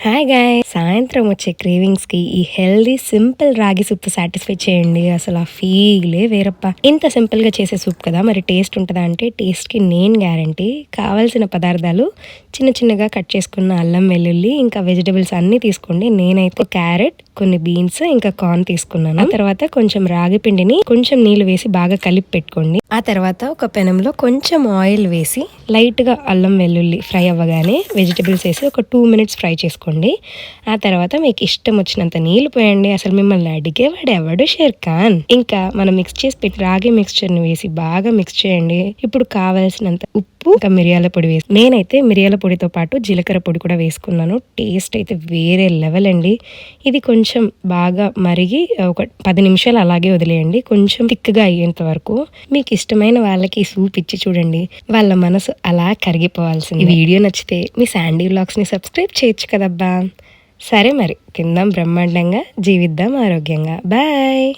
Hi guy సాయంత్రం వచ్చే క్రేవింగ్స్కి ఈ healthy simple ragi soup satisfy చేయండి. అసలు ఆ ఫీలే వేరప్ప. ఇంత సింపుల్గా చేసే సూప్ కదా మరి టేస్ట్ ఉంటుందా అంటే టేస్ట్కి నేను గ్యారంటీ కావాల్సిన పదార్థాలు చిన్న చిన్నగా కట్ చేసుకున్న అల్లం వెల్లుల్లి ఇంకా వెజిటబుల్స్ అన్ని తీసుకోండి. నేనైతే క్యారెట్ కొన్ని బీన్స్ ఇంకా కార్న్ తీసుకున్నాను. ఆ తర్వాత కొంచెం రాగి పిండిని కొంచెం నీళ్ళు వేసి బాగా కలిపి పెట్టుకోండి. ఆ తర్వాత ఒక పెనంలో కొంచెం ఆయిల్ వేసి లైట్గా అల్లం వెల్లుల్లి ఫ్రై అవ్వగానే వెజిటబుల్స్ వేసి ఒక టూ మినిట్స్ ఫ్రై చేసుకోండి. ఆ తర్వాత మీకు ఇష్టం వచ్చినంత నీళ్ళు పోయండి. అసలు మిమ్మల్ని అడిగేవాడు ఎవడు షేర్ ఖాన్. ఇంకా మనం మిక్స్ చేసి పెట్టి రాగి మిక్స్చర్ని వేసి బాగా మిక్స్ చేయండి. ఇప్పుడు కావాల్సినంత ఉప్పు ఇంకా మిరియాల పొడి వేసి నేనైతే మిరియాల పొడితో పాటు జీలకర్ర పొడి కూడా వేసుకున్నాను. టేస్ట్ అయితే వేరే లెవెల్ అండి. ఇది కొంచెం బాగా మరిగి ఒక పది నిమిషాలు అలాగే వదిలేయండి. కొంచెం థిక్గా అయ్యేంత వరకు మీకు ఇష్టమైన వాళ్ళకి సూప్ ఇచ్చి చూడండి. వాళ్ళ మనసు అలా కరిగిపోవాల్సింది. వీడియో నచ్చితే మీ శాండీ వ్లాగ్స్ని సబ్స్క్రైబ్ చేయొచ్చు కదబ్బా. సరే మరి తిందాం బ్రహ్మాండంగా జీవిద్దాం ఆరోగ్యంగా. బాయ్!